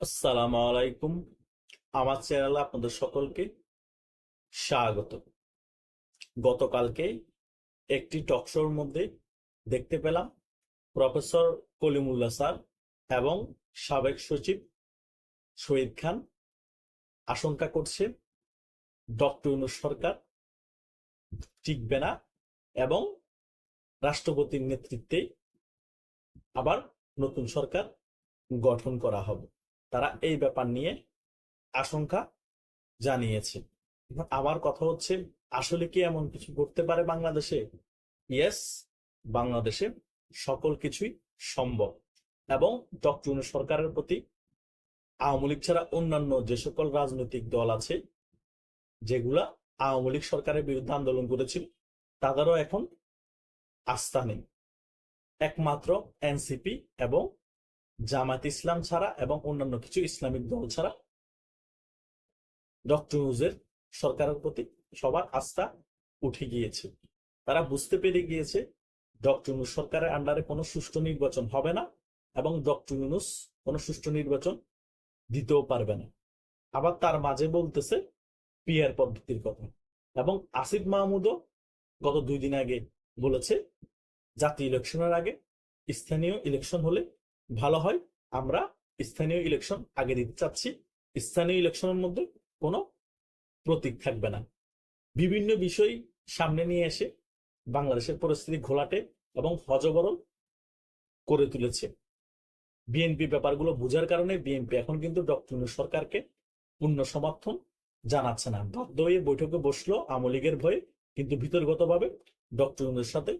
আসসালামু আলাইকুম। আমার চ্যানেলে আপনাদের সকলকে স্বাগত। গতকালকে একটি টকশোর মধ্যে দেখতে পেলাম প্রফেসর কলিমুল্লাহ স্যার এবং সাবেক সচিব শহীদ খান আশঙ্কা করছে ডক্টর ইউনূস সরকার টিকবে না এবং রাষ্ট্রপতির নেতৃত্বে আবার নতুন সরকার গঠন করা হবে। তারা এই ব্যাপার নিয়ে আশঙ্কা জানিয়েছে। এখন আমার কথা হচ্ছে, আসলে কি এমন কিছু করতে পারে বাংলাদেশে? ইয়েস বাংলাদেশে সকল কিছুই সম্ভব এবং ডক্টর সরকারের প্রতি আওয়ামী লীগ ছাড়া অন্যান্য যে সকল রাজনৈতিক দল আছে, যেগুলা আওয়ামী লীগ সরকারের বিরুদ্ধে আন্দোলন করেছিল, তাদেরও এখন আস্থা নেই। একমাত্র এনসিপি এবং জামাত ইসলাম ছাড়া এবং অন্যান্য কিছু ইসলামিক দল ছাড়া ডক্টর ইউজের সরকারের প্রতি সবার আস্থা উঠে গিয়েছে। তারা বুঝতে পেরে গিয়েছে ডক্টর ইউনুস সরকারের আন্ডারে কোনো সুষ্ঠু নির্বাচন হবে না এবং ডক্টর ইউনুস কোনো সুষ্ঠু নির্বাচন দিতেও পারবে না। আবার তার মাঝে বলতেছে পিয়ার পদ্ধতির কথা এবং আসিফ মাহমুদও গত দুই দিন আগে বলেছে, জাতীয় ইলেকশনের আগে স্থানীয় ইলেকশন হলে ভালো হয়, আমরা স্থানীয় ইলেকশন আগে দিতে চাচ্ছি। স্থানীয় ইলেকশনের মধ্যে কোনো প্রতীক থাকবে না। বিভিন্ন বিষয় সামনে নিয়ে এসে বাংলাদেশের পরিস্থিতি ঘোলাটে এবং হজবরল করে তুলেছে। বিএনপি ব্যাপারগুলো বোঝার কারণে বিএনপি এখন কিন্তু ডক্টর সরকারকে পূর্ণ সমর্থন জানাচ্ছে না। বাধ্য হয়ে বৈঠকে বসল আওয়ামী লীগের ভয়ে, কিন্তু ভিতরগতভাবে ডক্টর সাথে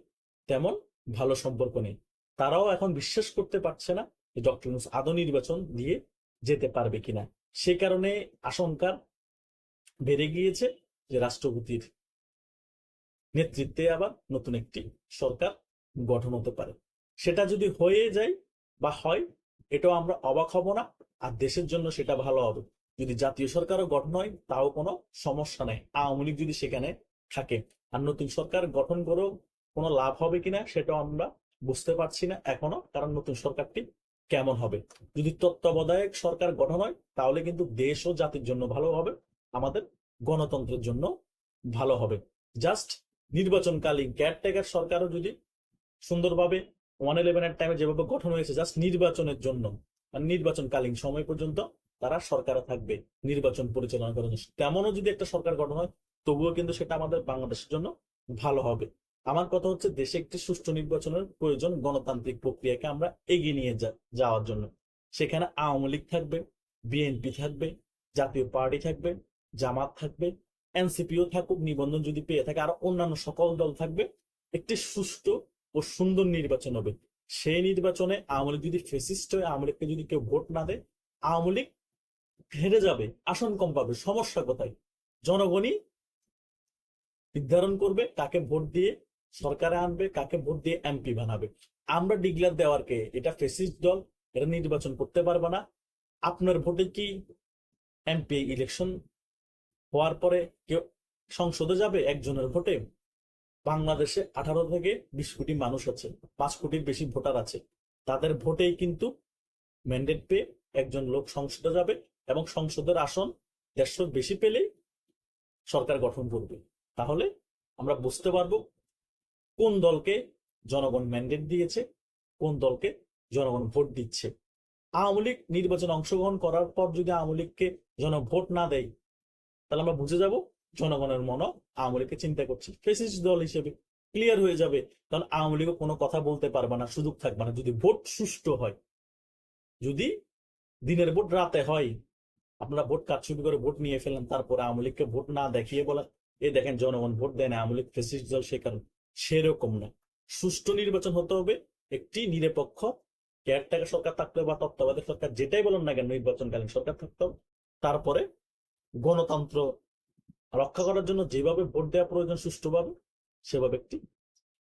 তেমন ভালো সম্পর্ক নেই। তারাও এখন বিশ্বাস করতে পারছে না যে ডক্টর ইউনুস আদৌ নির্বাচন দিয়ে যেতে পারবে কিনা। সে কারণে আশঙ্কার বেড়ে গিয়েছে যে রাষ্ট্রপতির নেতৃত্বে আবার নতুন একটি সরকার গঠন হতে পারে। সেটা যদি হয়ে যায় বা হয়, এটাও আমরা অবাক হব না। আর দেশের জন্য সেটা ভালো হবে। যদি জাতীয় সরকারও গঠন হয়, তাও কোনো সমস্যা নেই। আওয়ামী লীগ যদি সেখানে থাকে, আর নতুন সরকার গঠন করেও কোনো লাভ হবে কিনা, সেটাও আমরা বুঝতে পারছি না এখনও, কারণ নতুন সরকারটি কেমন হবে? যদি তত্ত্বাবধায়ক সরকার গঠন হয়, তাহলে কিন্তু দেশ ও জাতির জন্য ভালো হবে, আমাদের গণতন্ত্রের জন্য ভালো হবে। জাস্ট নির্বাচনকালীন কেয়ারটেকার সরকারও যদি সুন্দরভাবে ওয়ান ইলেভেনের টাইমে যেভাবে গঠন হয়েছে, জাস্ট নির্বাচনের জন্য আর নির্বাচনকালীন সময় পর্যন্ত তারা সরকারও থাকবে, নির্বাচন পরিচালনা করার জন্য। তেমনও যদি একটা সরকার গঠন হয়, তবুও কিন্তু সেটা আমাদের বাংলাদেশের জন্য ভালো হবে। আমার কথা হচ্ছে দেশে একটি সুষ্ঠু নির্বাচনের প্রয়োজন গণতান্ত্রিক প্রক্রিয়াকে আমরা এগিয়ে নিয়ে যাওয়ার জন্য। সেখানে আওয়ামী লীগ থাকবে, বিএনপি থাকবে, জাতীয় পার্টি থাকবে, জামাত থাকবে, এনসিপিও থাকুক, নিবন্ধন যদি পেয়ে থাকে, আর অন্যান্য সকল দল থাকবে, একটি সুষ্ঠু ও সুন্দর নির্বাচন হবে। সেই নির্বাচনে আওয়ামী লীগ যদি ফেসিস্ট হয়ে, আওয়ামী লীগকে যদি কেউ ভোট না দেয়, আওয়ামী লীগ হেরে যাবে, আসন কম পাবে, সমস্যা কোথায়? জনগণই নির্ধারণ করবে তাকে ভোট দিয়ে সরকারে আনবে, কাকে ভোট দিয়ে এমপি বানাবে। আমরা ডিক্লেয়ার দেওয়ার কে? এটা ফেসিস্ট দল, এটা নির্বাচন করতে পারবে না। আপনার ভোটে কি এমপি ইলেকশন হওয়ার পরে কেউ সংসদে যাবে একজনের ভোটে? বাংলাদেশে আঠারো থেকে বিশ কোটি মানুষ আছে, পাঁচ কোটির বেশি ভোটার আছে। তাদের ভোটেই কিন্তু ম্যান্ডেট পেয়ে একজন লোক সংসদে যাবে এবং সংসদের আসন দেড়শোর বেশি পেলেই সরকার গঠন করবে। তাহলে আমরা বুঝতে পারব কোন দলকে জনগণ ম্যান্ডেট দিয়েছে, কোন দলকে জনগণ ভোট দিচ্ছে। আওয়ামী লীগ নির্বাচনে অংশগ্রহণ করার পর যদি আওয়ামী লীগকে জন ভোট না দেয়, তাহলে আমরা বুঝে যাব জনগণের মন আওয়ামী লীগকে চিন্তা করছে। ফেসিস্ট দল হিসেবে ক্লিয়ার হয়ে যাবে, কারণ আওয়ামী লীগও কোনো কথা বলতে পারবে না, সুযোগ থাকবে না। যদি ভোট সুষ্ঠু হয়, যদি দিনের ভোট রাতে হয়, আপনারা ভোট কারচুপি করে ভোট নিয়ে ফেলেন তারপরে আওয়ামী লীগকে ভোট না দেখিয়ে বলেন, এ দেখেন জনগণ ভোট দেয় না, আওয়ামী লীগ ফেসিস্ট দল সে কারণ। সেরকম না। সুষ্ঠু নির্বাচন হতে হবে, একটি নিরপেক্ষ কেয়ারটেকার সরকার থাকতে বা তত্ত্বাবধায়ক সরকার, যেটাই বলুন না কেন নির্বাচনকালীন সরকার থাকতে হবে। তারপরে গণতন্ত্র রক্ষা করার জন্য যেভাবে ভোট দেওয়া প্রয়োজন সুষ্ঠুভাবে, সেভাবে একটি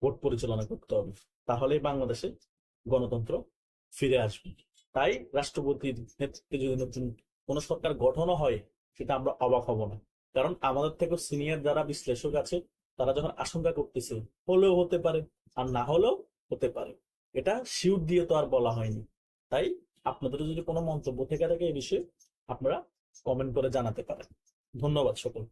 ভোট পরিচালনা করতে হবে। তাহলে বাংলাদেশে গণতন্ত্র ফিরে আসবে। তাই রাষ্ট্রপতির নেতৃত্বে যদি নতুন কোন সরকার গঠনও হয়, সেটা আমরা অবাক হব না। কারণ আমাদের থেকে সিনিয়র যারা বিশ্লেষক আছে তারা যখন আশঙ্কা করতেছে, হলেও হতে পারে আর না হলেও হতে পারে। এটা শিউর দিয়ে তো আর বলা হয়নি। তাই আপনাদের যদি কোনো মন্তব্য থেকে থাকে এ বিষয়ে আপনারা কমেন্ট করে জানাতে পারেন। ধন্যবাদ সকল